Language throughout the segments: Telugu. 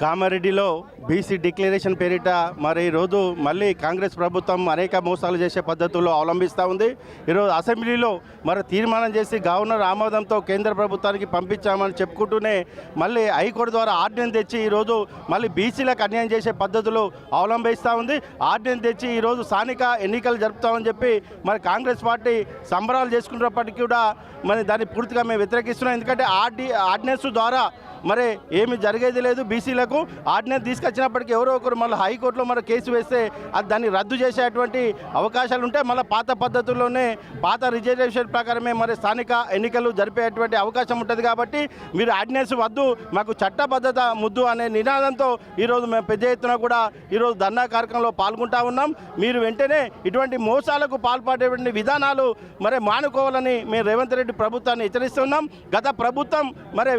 కామారెడ్డిలో బీసీ డిక్లరేషన్ పేరిట మరి ఈరోజు మళ్ళీ కాంగ్రెస్ ప్రభుత్వం అనేక మోసాలు చేసే పద్ధతుల్లో అవలంబిస్తూ ఉంది. ఈరోజు అసెంబ్లీలో మరి తీర్మానం చేసి గవర్నర్ ఆమోదంతో కేంద్ర ప్రభుత్వానికి పంపించామని చెప్పుకుంటూనే మళ్ళీ హైకోర్టు ద్వారా ఆర్డినెన్స్ తెచ్చి ఈరోజు మళ్ళీ బీసీలకు అన్యాయం చేసే పద్ధతులు అవలంబిస్తూ ఉంది. ఆర్డినెన్స్ తెచ్చి ఈరోజు స్థానిక ఎన్నికలు జరుపుతామని చెప్పి మరి కాంగ్రెస్ పార్టీ సంబరాలు చేసుకున్నప్పటికీ కూడా మరి దాన్ని పూర్తిగా మేము వ్యతిరేకిస్తున్నాం. ఎందుకంటే ఆర్డి ఆర్డినెన్స్ ద్వారా మరి ఏమి జరిగేది లేదు బీసీలకు ఆర్డినెన్స్ తీసుకొచ్చినప్పటికీ ఎవరో ఒకరు మళ్ళీ హైకోర్టులో మరి కేసు వేస్తే అది దాన్ని రద్దు చేసేటువంటి అవకాశాలు ఉంటాయి మళ్ళీ పాత పద్ధతుల్లోనే పాత రిజర్వేషన్ ప్రకారమే మరి స్థానిక ఎన్నికలు జరిపేటువంటి అవకాశం ఉంటుంది కాబట్టి మీరు ఆర్డినెన్స్ వద్దు మాకు చట్టబద్ధత ముద్దు అనే నినాదంతో ఈరోజు మేము పెద్ద ఎత్తున కూడా ఈరోజు ధర్నా కార్యక్రమంలో పాల్గొంటా ఉన్నాం. మీరు వెంటనే ఇటువంటి మోసాలకు పాల్పడేటువంటి విధానాలు మరి మానుకోవాలని మేము రేవంత్ రెడ్డి ప్రభుత్వాన్ని హెచ్చరిస్తున్నాం. గత ప్రభుత్వం మరి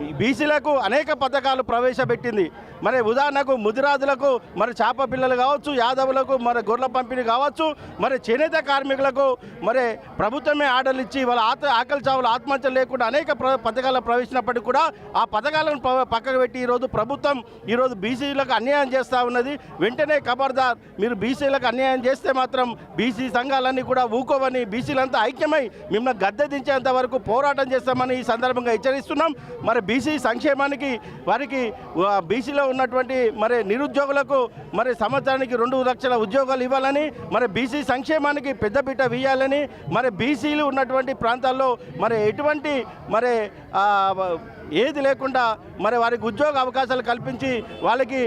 బీసీలకు అనేక పథకాలు ప్రవేశపెట్టింది. మరి ఉదాహరణకు ముదిరాజులకు మరి చేప పిల్లలు కావచ్చు యాదవులకు మరి గొర్రెల పంపిణీ కావచ్చు మరి చేనేత కార్మికులకు మరి ప్రభుత్వమే ఆర్డర్లు ఇచ్చి వాళ్ళ ఆత ఆకలి చావులు ఆత్మహత్యలు లేకుండా అనేక ప్ర పథకాలు ప్రవేశించినప్పటికీ కూడా ఆ పథకాలను ప- పక్కకు పెట్టి ఈరోజు ప్రభుత్వం ఈరోజు బీసీలకు అన్యాయం చేస్తూ ఉన్నది. వెంటనే ఖబర్దార్ మీరు బీసీలకు అన్యాయం చేస్తే మాత్రం బీసీ సంఘాలన్నీ కూడా ఊకోవని బీసీలంతా ఐక్యమై మిమ్మల్ని గద్దె దించేంత వరకు పోరాటం చేస్తామని ఈ సందర్భంగా హెచ్చరిస్తున్నాం. మరి బీసీ సంక్షేమానికి వారికి బీసీలో ఉన్నటువంటి మరి నిరుద్యోగులకు మరి సంవత్సరానికి రెండు లక్షల ఉద్యోగాలు ఇవ్వాలని మరి బీసీ సంక్షేమానికి పెద్దపీట వేయాలని మరి బీసీలు ఉన్నటువంటి ప్రాంతాల్లో మరి ఎటువంటి మరి ఏది లేకుండా మరి వారికి ఉద్యోగ అవకాశాలు కల్పించి వాళ్ళకి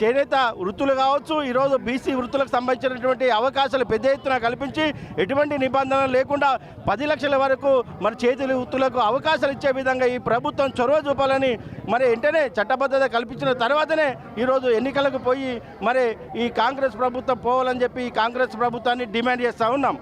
చేనేత వృత్తులు కావచ్చు ఈరోజు బీసీ వృత్తులకు సంబంధించినటువంటి అవకాశాలు పెద్ద ఎత్తున కల్పించి ఎటువంటి నిబంధనలు లేకుండా పది లక్షల వరకు మరి చేతుల వృత్తులకు అవకాశాలు ఇచ్చే విధంగా ఈ ప్రభుత్వం చొరవ చూపాలని మరి వెంటనే చట్టబద్ధత కల్పించిన తర్వాతనే ఈరోజు ఎన్నికలకు పోయి మరి ఈ కాంగ్రెస్ ప్రభుత్వం పోవాలని చెప్పి ఈ కాంగ్రెస్ ప్రభుత్వాన్ని డిమాండ్ చేస్తూ ఉన్నాం.